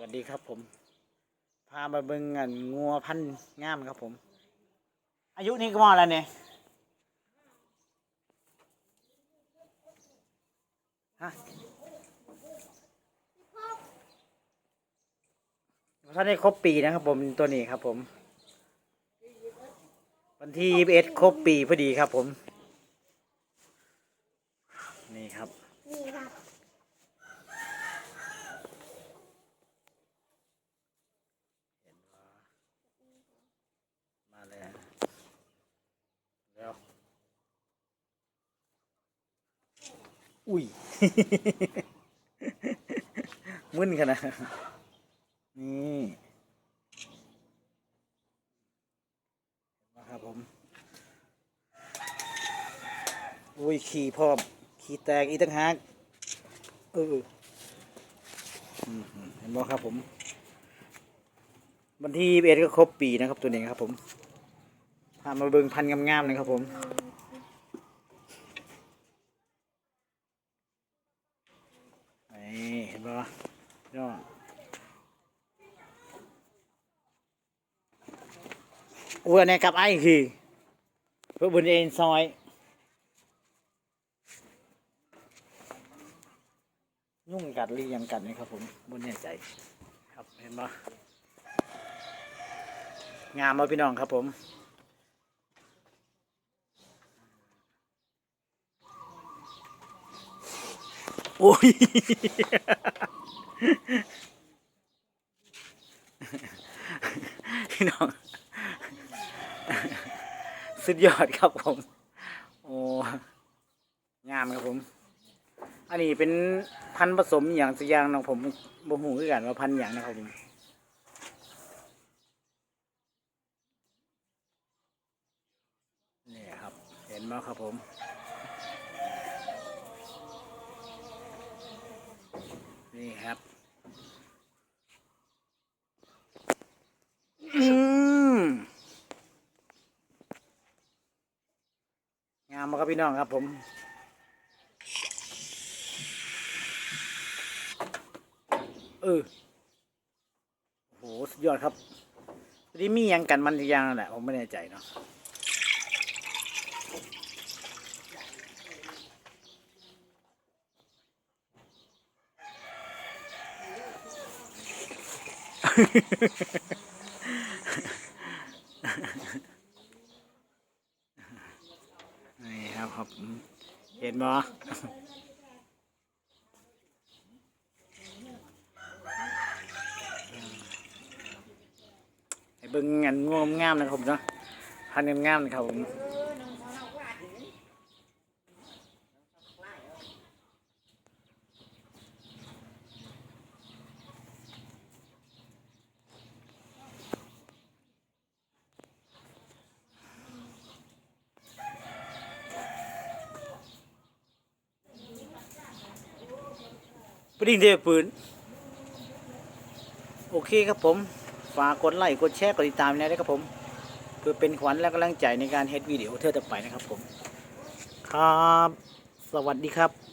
วัสดีครับผม พามาเบิ่งอันงัวพันธุ์งามครับผม อายุนี่ก็มาแล้วเนี่ยฮะท่านได้ครบปีนะครับผมตัวนี้ครับผม วันที่ยี่สิบเอ็ดครบปีพอดีครับผม นี่ครับ นี่ครับ มาแล้วแล้ว อุ้ยมึนขนาดนี่มาครับผม อุ้ย ขี่พร้อม ขี่แตกอีตั้งหากเออเห็นบ่ครับผมวันที่เอ็ดก็ครบปีนะครับตัวนี้ครับผมพามาเบิงพันธ์งามๆนะครับผม นี่เห็นปะยอดอ้วนเนี่ยกับไอ้คือเพื่อบนเอ็นซอยยุ่งกัดหรือยังกัดนี่ครับผมบนแน่ใจ ครับเห็นปะงามมาพี่น้องครับผม โอ้ยพี่น้อง สุดยอดครับผม โอ้งามครับผม อันนี้เป็นพันผสมอย่างสักอย่างนะผมบ่หูคือกันว่าพันอย่างนะครับผมนี่ครับ เห็นไหมครับผม นี่ครับ อืมงา มาครับพี่น้องครับผมเออโหสุดยอดครับทีนี้มียังกันมันย่างนั่นแหละผมไม่แน่ใจเนาะ นี่ ครับครับอืมเห็นบ่ให้เบิ่งงานงวงามนะครับผมเนาะพันงามนะครับผม ปดิ่งเทปืน โอเคครับผม ฝากกดไลค์กดแชร์กดติดตามนะด้วยครับผม เพื่อเป็นขวัญและกำลังใจในการเฮ็ดวิดีโอเท่อต่อไปนะครับผม ครับ สวัสดีครับ